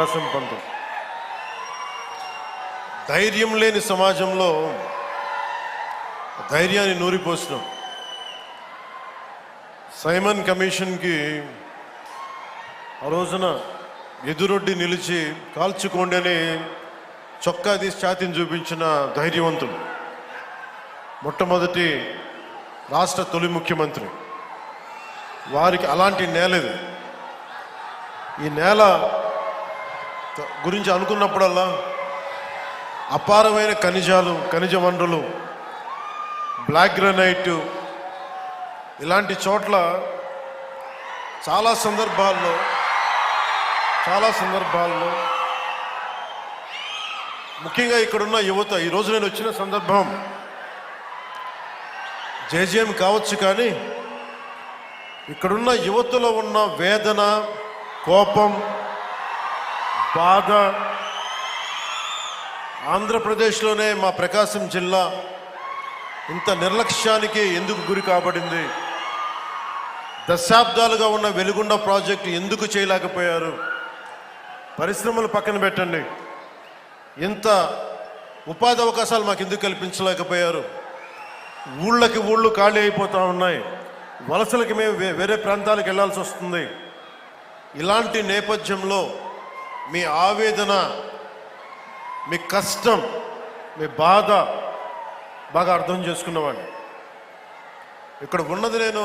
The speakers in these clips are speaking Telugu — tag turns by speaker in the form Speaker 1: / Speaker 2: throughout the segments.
Speaker 1: ప్రకాశం పంతులు ధైర్యం లేని సమాజంలో ధైర్యాన్ని నూరిపోసినాం సైమన్ కమిషన్కి ఆ రోజున ఎదురొడ్డి నిలిచి కాల్చుకోండి అని చొక్కా తీసి ఛాతిని చూపించిన ధైర్యవంతుడు మొట్టమొదటి రాష్ట్ర తొలి ముఖ్యమంత్రి. వారికి అలాంటి నేల ఈ నేల గురించి అనుకున్నప్పుడల్లా అపారమైన ఖనిజాలు ఖనిజ వనరులు బ్లాక్ గ్రనైట్ ఇలాంటి చోట్ల చాలా సందర్భాల్లో చాలా సందర్భాల్లో ముఖ్యంగా ఇక్కడున్న యువత ఈరోజు నేను వచ్చిన సందర్భం జేజేఎం కావచ్చు కానీ ఇక్కడున్న యువతలో ఉన్న వేదన కోపం బాధ ఆంధ్రప్రదేశ్లోనే మా ప్రకాశం జిల్లా ఇంత నిర్లక్ష్యానికి ఎందుకు గురి కాబడింది? దశాబ్దాలుగా ఉన్న వెలుగుండ ప్రాజెక్టు ఎందుకు చేయలేకపోయారు? పరిశ్రమలు పక్కన పెట్టండి. ఇంత ఉపాధి అవకాశాలు మాకు ఎందుకు కల్పించలేకపోయారు? ఊళ్ళకి ఊళ్ళు ఖాళీ అయిపోతూ ఉన్నాయి. వలసలకి మేము వేరే ప్రాంతాలకు వెళ్ళాల్సి వస్తుంది. ఇలాంటి నేపథ్యంలో మీ ఆవేదన మీ కష్టం మీ బాధ బాగా అర్థం చేసుకున్నవాడిని. ఇక్కడ ఉన్నది నేను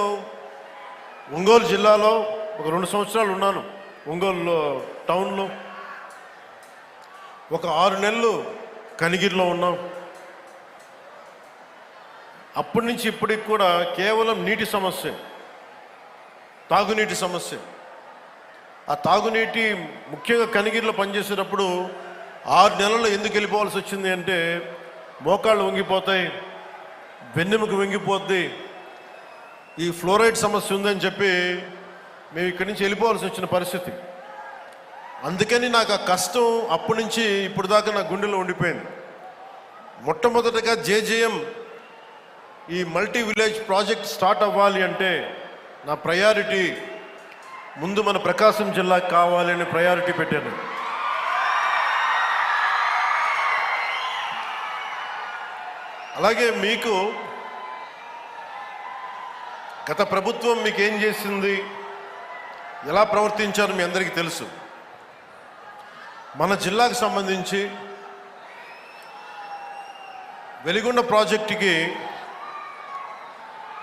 Speaker 1: ఒంగోలు జిల్లాలో ఒక రెండు సంవత్సరాలు ఉన్నాను. ఒంగోలు టౌన్లో ఒక ఆరు నెలలు కనిగిరిలో ఉన్నాం. అప్పటి నుంచి ఇప్పటికి కూడా కేవలం నీటి సమస్య తాగునీటి సమస్య. ఆ తాగునీటి ముఖ్యంగా కనిగిరిలో పనిచేసేటప్పుడు ఆరు నెలల్లో ఎందుకు వెళ్ళిపోవాల్సి వచ్చింది అంటే మోకాళ్ళు వంగిపోతాయి వెన్నెముక వంగిపోద్ది ఈ ఫ్లోరైడ్ సమస్య ఉందని చెప్పి మేము ఇక్కడి నుంచి వెళ్ళిపోవాల్సి వచ్చిన పరిస్థితి. అందుకని నాకు ఆ కష్టం అప్పటి నుంచి ఇప్పుడు దాకా నా గుండెలో ఉండిపోయింది. మొట్టమొదటగా జేజేఎం ఈ మల్టీ విలేజ్ ప్రాజెక్ట్ స్టార్ట్ అవ్వాలి అంటే నా ప్రయారిటీ ముందు మన ప్రకాశం జిల్లాకి కావాలని ప్రయారిటీ పెట్టాను. అలాగే మీకు గత ప్రభుత్వం మీకు ఏం చేసింది? ఎలా ప్రవర్తించారో మీ అందరికీ తెలుసు. మన జిల్లాకు సంబంధించి వెలిగొండ ప్రాజెక్టుకి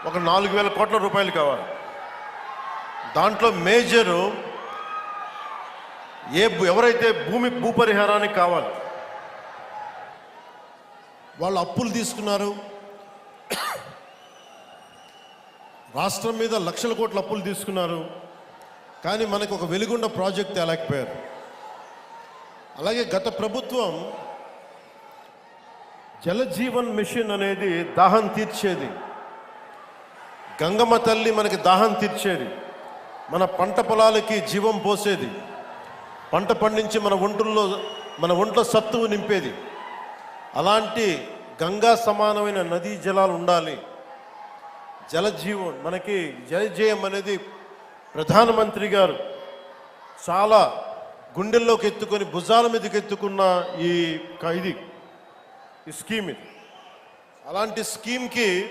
Speaker 1: ఒక నాలుగు వేల కోట్ల రూపాయలు కావాలి. దాంట్లో మేజరు ఏ ఎవరైతే భూమి భూపరిహారానికి కావాలి వాళ్ళు అప్పులు తీసుకున్నారు. రాష్ట్రం మీద లక్షల కోట్ల అప్పులు తీసుకున్నారు. కానీ మనకు ఒక వెలుగుండ ప్రాజెక్ట్ తేలేకపోయారు. అలాగే గత ప్రభుత్వం జలజీవన్ మిషన్ అనేది దాహం తీర్చేది. గంగమ్మ తల్లి మనకి దాహం తీర్చేది. మన పంట పొలాలకి జీవం పోసేది. పంట పండించి మన ఒంట్లో మన ఒంట్లో సత్తువు నింపేది. అలాంటి గంగా సమానమైన నదీ జలాలు ఉండాలి. జలజీవం మనకి జలజయం అనేది ప్రధానమంత్రి గారు చాలా గుండెల్లోకి ఎత్తుకొని భుజాల మీదకి ఎత్తుకున్న ఈ ఇది ఈ స్కీమ్ ఇది. అలాంటి స్కీమ్కి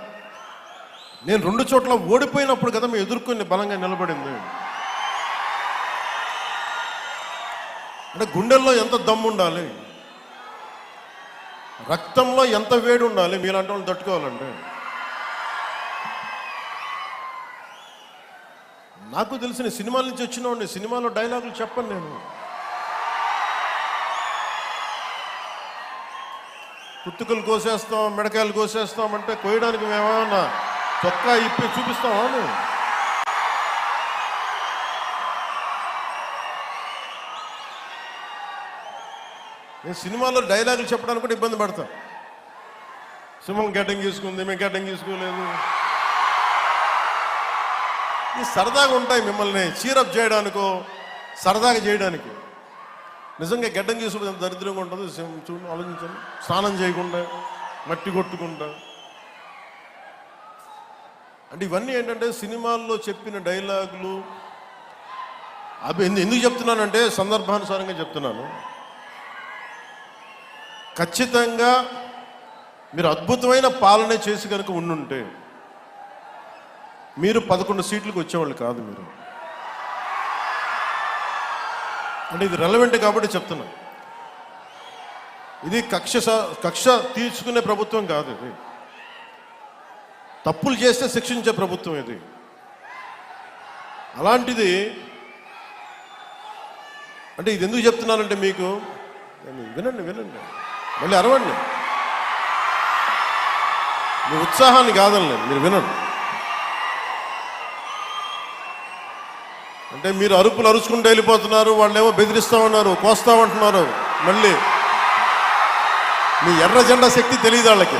Speaker 1: నేను రెండు చోట్ల ఓడిపోయినప్పుడు కదా మేము ఎదుర్కొని బలంగా నిలబడింది. అంటే గుండెల్లో ఎంత దమ్ము ఉండాలి? రక్తంలో ఎంత వేడి ఉండాలి? మీలాంటి వాళ్ళు తట్టుకోవాలంటే నాకు తెలిసిన సినిమాల నుంచి వచ్చిన సినిమాలో డైలాగులు చెప్పను నేను. పుత్తుకలు కోసేస్తాం మిడకాయలు కోసేస్తాం అంటే కోయడానికి మేమేమన్నా చొక్కా ఇప్పి చూపిస్తావా మేము? నేను సినిమాలో డైలాగులు చెప్పడానికి కూడా ఇబ్బంది పడతాం. సింహం గడ్డం తీసుకుంది మేము గడ్డం తీసుకోలేదు ఈ సరదాగా ఉంటాయి మిమ్మల్ని చీరప్ చేయడానికో సరదాగా చేయడానికి. నిజంగా గడ్డం తీసుకుంటే దరిద్రంగా ఉంటుంది సింహం చూడండి ఆలోచించండి. స్నానం చేయకుండా మట్టి కొట్టుకుంటా. అంటే ఇవన్నీ ఏంటంటే సినిమాల్లో చెప్పిన డైలాగులు. అవి ఎందుకు చెప్తున్నానంటే సందర్భానుసారంగా చెప్తున్నాను. ఖచ్చితంగా మీరు అద్భుతమైన పాలన చేసి కనుక ఉండుంటే మీరు పదకొండు సీట్లకు వచ్చేవాళ్ళు కాదు మీరు. అంటే ఇది రెలవెంట్ కాబట్టి చెప్తున్నా. ఇది కక్ష స- కక్ష తీర్చుకునే ప్రభుత్వం కాదు ఇది. తప్పులు చేస్తే శిక్షించే ప్రభుత్వం ఇది. అలాంటిది అంటే ఇది ఎందుకు చెప్తున్నానంటే మీకు వినండి వినండి మళ్ళీ అరవండి. మీ ఉత్సాహాన్ని కాదండి మీరు వినండి. అంటే మీరు అరుపులు అరుచుకుంటూ వెళ్ళిపోతున్నారు వాళ్ళేమో బెదిరిస్తామన్నారు కోస్తామంటున్నారు మళ్ళీ. మీ ఎర్ర జెండా శక్తి తెలియదు వాళ్ళకి.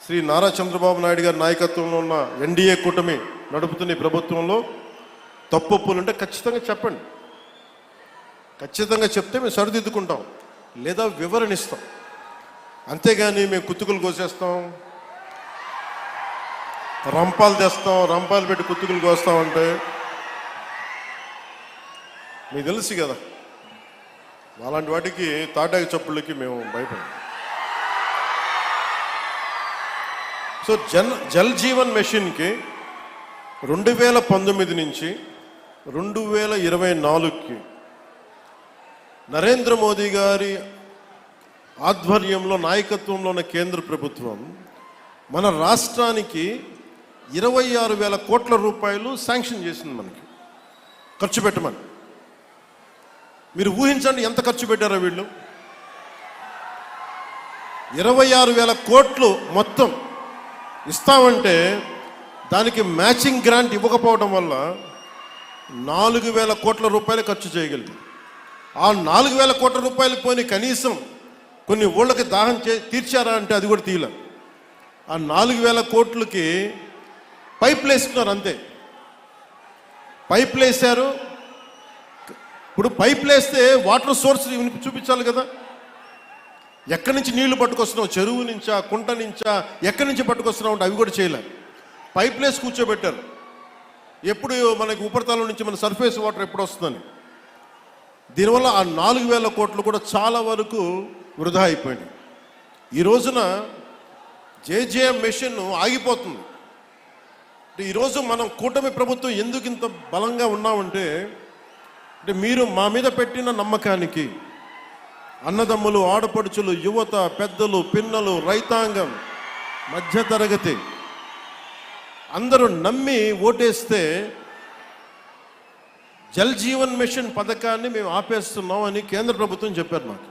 Speaker 1: శ్రీ నారా చంద్రబాబు నాయుడు గారి నాయకత్వంలో ఉన్న ఎన్డీఏ కూటమి నడుపుతున్న ఈ ప్రభుత్వంలో తప్పులు ఉంటే ఖచ్చితంగా చెప్పండి. ఖచ్చితంగా చెప్తే మేము సరిదిద్దుకుంటాం లేదా వివరణ ఇస్తాం అంతేగాని మేము కుత్తుకులు కోసేస్తాం రంపాలు తెస్తాం రంపాలు పెట్టి కుత్తుకులు కోస్తామంటే మీకు తెలుసు కదా అలాంటి వాటికి తాటాకి చప్పుళ్ళకి మేము భయపడం సో జన్ జల్ జీవన్ మెషిన్కి రెండు వేల పంతొమ్మిది నుంచి రెండు వేల ఇరవై నాలుగుకి నరేంద్ర మోదీ గారి ఆధ్వర్యంలో నాయకత్వంలో ఉన్న కేంద్ర ప్రభుత్వం మన రాష్ట్రానికి ఇరవై ఆరు వేల కోట్ల రూపాయలు శాంక్షన్ చేసింది మనకి. ఖర్చు పెట్టమని. మీరు ఊహించండి ఎంత ఖర్చు పెట్టారో వీళ్ళు? ఇరవై ఆరు వేల కోట్లు మొత్తం ఇస్తామంటే దానికి మ్యాచింగ్ గ్రాంట్ ఇవ్వకపోవడం వల్ల నాలుగు వేల కోట్ల రూపాయలు ఖర్చు చేయగలిగింది ఆ నాలుగు వేల కోట్ల రూపాయలు పోని కనీసం కొన్ని ఊళ్ళకి దాహం చే తీర్చారా అంటే అది కూడా తీయలే. ఆ నాలుగు వేల కోట్లకి పైపులు వేసుకున్నారు అంతే. పైపులు వేశారు ఇప్పుడు పైపులు వేస్తే వాటర్ సోర్స్ చూపించాలి కదా. ఎక్కడి నుంచి నీళ్ళు పట్టుకొస్తున్నావు? చెరువు నుంచా కుంట నుంచా? ఎక్కడి నుంచి పట్టుకొస్తున్నావు అంటే అవి కూడా చేయలేదు పైప్ కూర్చోబెట్టారు. ఎప్పుడు మనకి ఉపరితలం నుంచి మన సర్ఫేస్ వాటర్ ఎప్పుడు వస్తుందని. దీనివల్ల ఆ నాలుగు వేల కోట్లు కూడా చాలా వరకు వృధా అయిపోయింది ఈ రోజున జేజేఎం మిషన్ ఆగిపోతుంది. అంటే ఈరోజు మనం కూటమి ప్రభుత్వం ఎందుకు ఇంత బలంగా ఉన్నామంటే అంటే మీరు మా మీద పెట్టిన నమ్మకానికి అన్నదమ్ములు ఆడపడుచులు యువత పెద్దలు పిన్నలు రైతాంగం మధ్యతరగతి అందరూ నమ్మి ఓటేస్తే జల్ జీవన్ మిషన్ పథకాన్ని మేము ఆపేస్తున్నాం అని కేంద్ర ప్రభుత్వం చెప్పారు మాకు.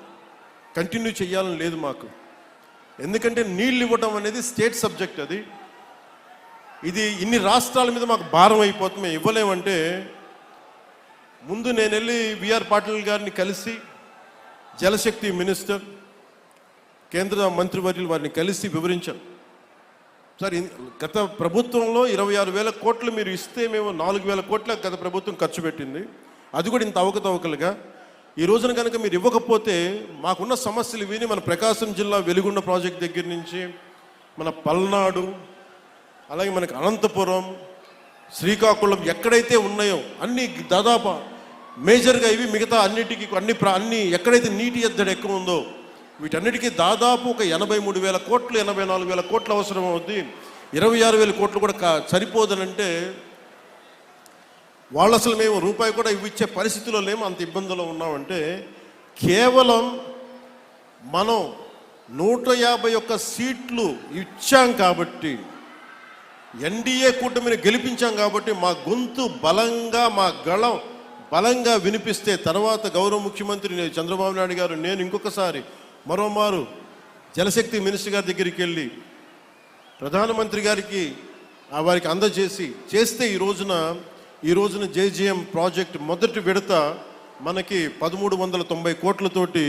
Speaker 1: కంటిన్యూ చేయాలని లేదు మాకు. ఎందుకంటే నీళ్ళు ఇవ్వడం అనేది స్టేట్ సబ్జెక్ట్ అది. ఇది ఇన్ని రాష్ట్రాల మీద మాకు భారం అయిపోతుంది. మేము ఇవ్వలేమంటే ముందు నేను వెళ్ళి విఆర్ పాటిల్ గారిని కలిసి జలశక్తి మినిస్టర్ కేంద్ర మంత్రివర్యులు వారిని కలిసి వివరించాను సార్ గత ప్రభుత్వంలో ఇరవై ఆరు వేల కోట్లు మీరు ఇస్తే మేము నాలుగు వేల కోట్ల గత ప్రభుత్వం ఖర్చు పెట్టింది. అది కూడా ఇంత అవకతవకలుగా. ఈ రోజున కనుక మీరు ఇవ్వకపోతే మాకున్న సమస్యలు విని మన ప్రకాశం జిల్లా వెలుగుండ ప్రాజెక్ట్ దగ్గర నుంచి మన పల్నాడు అలాగే మనకి అనంతపురం శ్రీకాకుళం ఎక్కడైతే ఉన్నాయో అన్ని దాదాపు మేజర్గా ఇవి మిగతా అన్నిటికీ అన్ని అన్ని ఎక్కడైతే నీటి ఎద్దడి ఎక్కువ ఉందో వీటన్నిటికీ దాదాపు ఒక ఎనభై మూడు వేల కోట్లు ఎనభై నాలుగు వేల కోట్లు అవసరం అవుద్ది. ఇరవై ఆరు వేల కోట్లు కూడా సరిపోదనంటే వాళ్ళు అసలు మేము రూపాయి కూడా ఇవ్విచ్చే పరిస్థితిలో లేము అంత ఇబ్బందులో ఉన్నామంటే కేవలం మనం నూట యాభై ఒక్క సీట్లు ఇచ్చాం కాబట్టి ఎన్డీఏ కూటమిని గెలిపించాం కాబట్టి మా గొంతు బలంగా మా గళం బలంగా వినిపిస్తే తర్వాత గౌరవ ముఖ్యమంత్రి చంద్రబాబు నాయుడు గారు నేను ఇంకొకసారి మరోమారు జలశక్తి మినిస్టర్ గారి దగ్గరికి వెళ్ళి ప్రధానమంత్రి గారికి ఆ వారికి అందజేసి చేస్తే ఈ రోజున ఈ రోజున జేజీఎం ప్రాజెక్ట్ మొదటి విడత మనకి పదమూడు వందల తొంభై కోట్లతోటి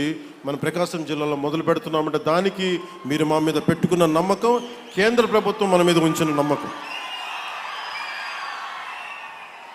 Speaker 1: మన ప్రకాశం జిల్లాలో మొదలు పెడుతున్నామంటే దానికి మీరు మా మీద పెట్టుకున్న నమ్మకం కేంద్ర ప్రభుత్వం మన మీద ఉంచిన నమ్మకం.